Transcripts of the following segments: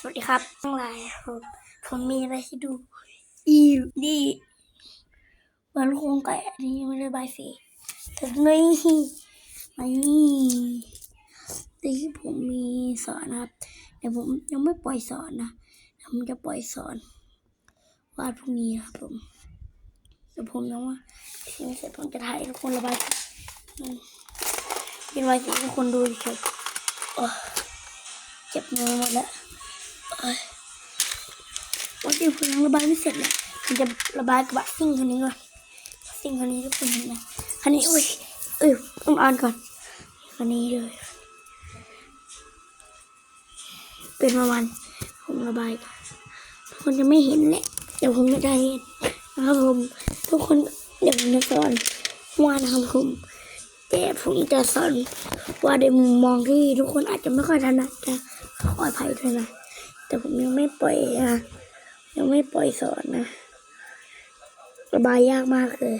สวัสดีครับทั้งหลายผมผมมีอะไรให้ดูอีนี่มันคงไก่อันนี้ไม่ได้ใบสีแต่นี่นี่ที่ผมมีสอนนะครับแต่ผมยังไม่ปล่อยสอนนะผมจะปล่อยสอนวาดพรุ่งนี้นะครับผมเดี๋ยวผมยังว่าทีนี้เสร็จผมจะถ่ายให้ทุกคนระบายสีเป็นใบสีให้ทุกคนดูเฉยเจ็บมือหมดแล้ว ว่าที่ผมยังระบายไม่เสร็จเลยผมจะระบายกระบะซิ่งคันนี้ก่อนซิ่งคันนี้ทุกคนเห็นไหมคันนี้อุ้ยเอ้ยต้องอ่านก่อนคันนี้เลยเป็นประมาณผมระบายก่อนทุกคนจะไม่เห็นแหละเดี๋ยวผมจะได้เห็นนะครับผมทุกคนเดี๋ยวผมจะสอนว่าดนะครับผมแต่ผมจะสอนว่าในมุมมองที่ทุกคนอาจจะไม่ค่อยถนัดจะขออภัยด้วยนะ แต่ผมยังไม่ปล่อยอะยังไม่ปล่อยสอนนะ ระบายยากมากเลย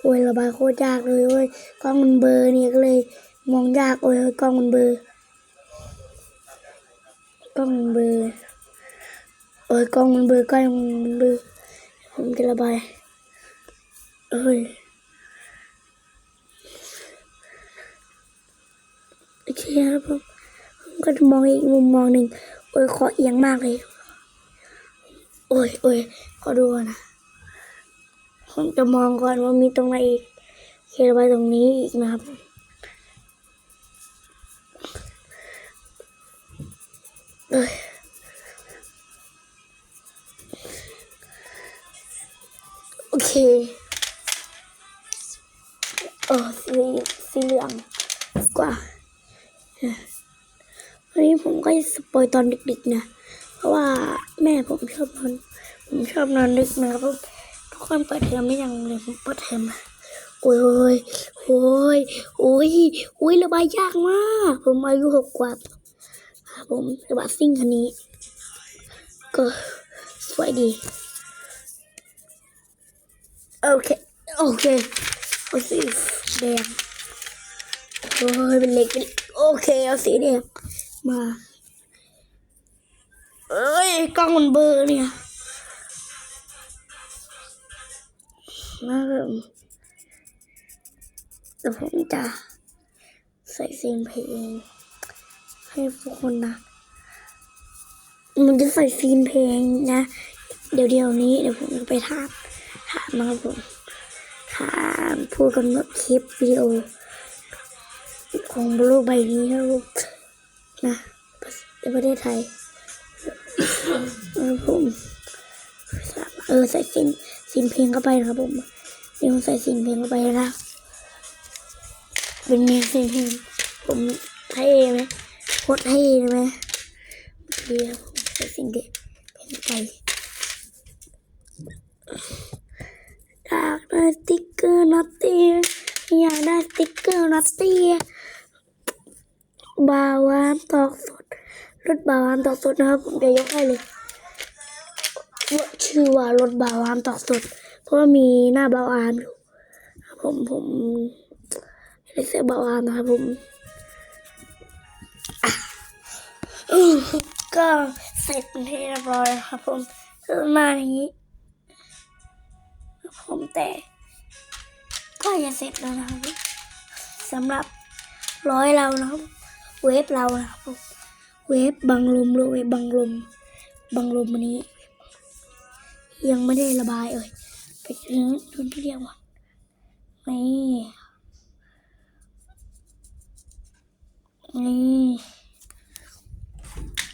โอ้ยระบายโคตรยากเลยโอ้ยกล้องมันเบอร์เนี่ยก็เลย มองยากโอ้ยกล้องมันเบอร์กล้องมันเบอร์โอ้ยกล้องมันเบอร์กล้องมันเบอร์ผมจะระบายเอ้ยโอเคครับผมผมก็จะมองอีกมุมมองหนึ่ง โอ้ยขอเอียงมากเลย โอ้ยโอ้ยขอดูนะผมจะมองก่อนว่ามีตรงไหนอีกเคลียร์ไปตรงนี้อีกนะครับเอ้ยโอเคเออสีสีเหลืองกว่า วันนี้ผมก็จะสปอยตอนดึกๆนะ เพราะว่าแม่ผมชอบนอน ผมชอบนอนดึกนะครับทุกคนเปิดเทอมไม่ยังเลยผมเปิดเทอมนะโอ้ยโอ้ยโอ้ยโอ้ยระบายยากมาก ผมอายุหกกว่าครับผมระบายซิ่งคันนี้ ก็สวยดี โอเค โอเคเอาสีแดงโอ้ยเป็นเล็กเป็นโอเคเอาสีแดง มา เอ้ยกล้องมันเบอร์เนี่ยมาเริ่มแต่ผมจะใส่เสียงเพลงให้ทุกคนนะมันจะใส่ซีนเพลงนะ เดี๋ยวเดี๋ยวนี้เดี๋ยวผมไปถามถามนะครับผมถามผู้กำหนดคลิปวิดีโอของโลกใบนี้นะลูก นะในประเทศไทยผมเออใส่ซินซินเพลงเข้าไปนะครับผมนี่ผมใส่ซินเพลงเข้าไปนะเป็นเมนซินเพลงผมเท่ไหมโคตรเท่เลยไหมเดียวผมใส่ซินเพลงไปอยากได้สติ๊กเกอร์นัตตี้อยากได้สติ๊กเกอร์นัตตี้ บาวานตอกสดรถบาวานตอกสดนะครับ ผมจะยกให้เลยชื่อว่ารถบาวานตอกสด เพราะว่ามีหน้าบาวานอยู่ผมผมเรียกเสียบาวานนะครับผมก็เสร็จเป็นที่เรียบร้อยแล้วครับผมคือหน้านี้ผมแต่ก็จะเสร็จแล้วนะครับสำหรับร้อยเรานะครับ เวฟเรานะครับผมเวฟบังลมหรือเวฟบังลม บังลมอันนี้ ยังไม่ได้ระบายเอ่ยไปถึงทุนที่เรียกว่านี่นี่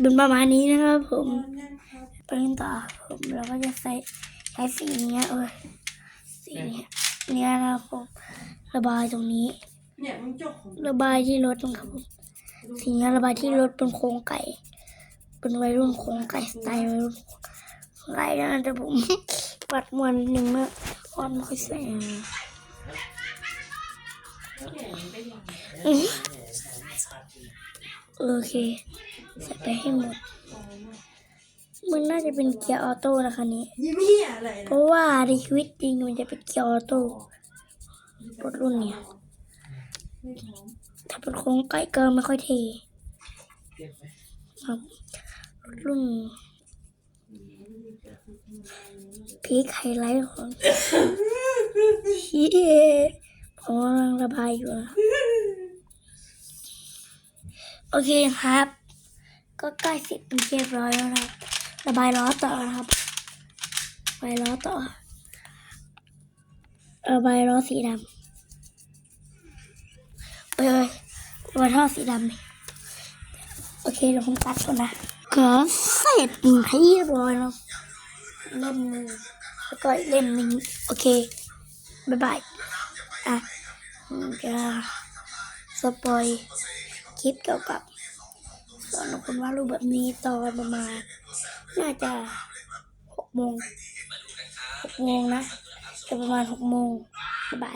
เป็นประมาณนี้นะครับผมไปกันต่อผมเราก็จะใส่ใช้สีเนี้ยเอ้ยสีเนี้ยเนี้ยนะครับผมระบายตรงนี้เนี่ยมึงจกของระบายที่รถนะครับผม สิ่งนี้ระบายที่รถเป็นโครงไก่ เป็นวัยรุ่นโครงไก่สไตล์วัยรุ่นไก่นะแต่ผมปัดมวนหนึ่งเมื่อออนไม่ค่อยสวยโอเคใส่ไปให้หมด มันน่าจะเป็นเกียร์ออโต้นะคะนี้ยิ้มเหี้ยอะไรเพราะว่าในชีวิตจริงมันจะเป็นเกียร์ออโต้รถรุ่นเนี้ย ถ้าเป็นโครงไก่ก็ไม่ค่อยเทครับรุ่นพีคไฮไลท์ของเฮีผมกำลังระบายอยู่นะโอเคครับ ก็ใกล้เสร็จเป็นเรียบร้อยแล้วนะระบายล้อต่อครับระบายล้อต่อระบายล้อสีดำ เอ้ยเอ้ยระบายท่อสีดำนี่โอเคเดี๋ยวผมตัดก่อนนะก็เสร็จให้เรียบร้อยแล้วเล่มหนึ่งแล้วก็อีกเล่มหนึ่งโอเคบ๊ายบายอะผมจะสปอยคลิปเกี่ยวกับสอนคนวาดรูปแบบนี้ตอนประมาณน่าจะหกโมงหกโมงนะจะประมาณหกโมงบ๊ายบาย